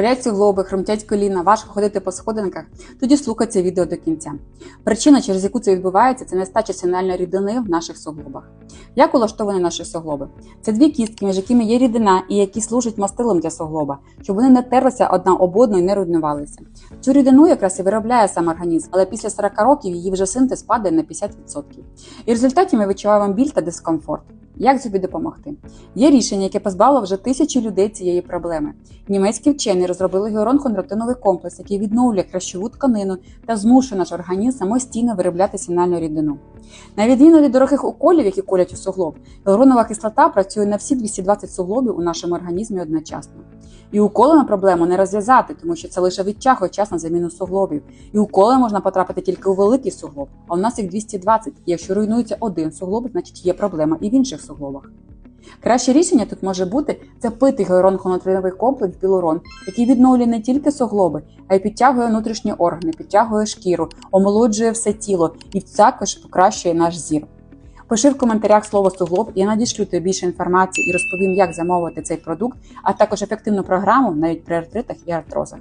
болять суглоби, хромтять коліна, важко ходити по сходинках, тоді слухайте відео до кінця. Причина, через яку це відбувається, це нестача сигнальної рідини в наших суглобах. Як улаштовані наші суглоби? Це дві кістки, між якими є рідина і які служать мастилом для суглоба, щоб вони не терлися одна об одну і не руйнувалися. Цю рідину якраз і виробляє сам організм, але після 40 років її вже синтез падає на 50%. І в результаті ми відчуваємо біль та дискомфорт. Як собі допомогти? Є рішення, яке позбавило вже тисячі людей цієї проблеми. Німецькі вчені розробили гіорон-хондротиновий комплекс, який відновлює кращову тканину та змушує наш організм самостійно виробляти сінальну рідину. На відміну від дорогих уколів, які колять у суглоб, гіалуронова кислота працює на всі 220 суглобів у нашому організмі одночасно. І уколами проблему не розв'язати, тому що це лише відтягує час на заміну суглобів. І уколи можна потрапити тільки у великий суглоб, а у нас їх 220. І якщо руйнується один суглоб, значить є проблема і в інших суглобах. Краще рішення тут може бути це пити гіалурон-хонотриновий комплекс білурон, який відновлює не тільки суглоби, а й підтягує внутрішні органи, підтягує шкіру, омолоджує все тіло і також покращує наш зір. Пиши в коментарях слово суглоб, я надішлю тобі більше інформації і розповім, як замовити цей продукт, а також ефективну програму навіть при артритах і артрозах.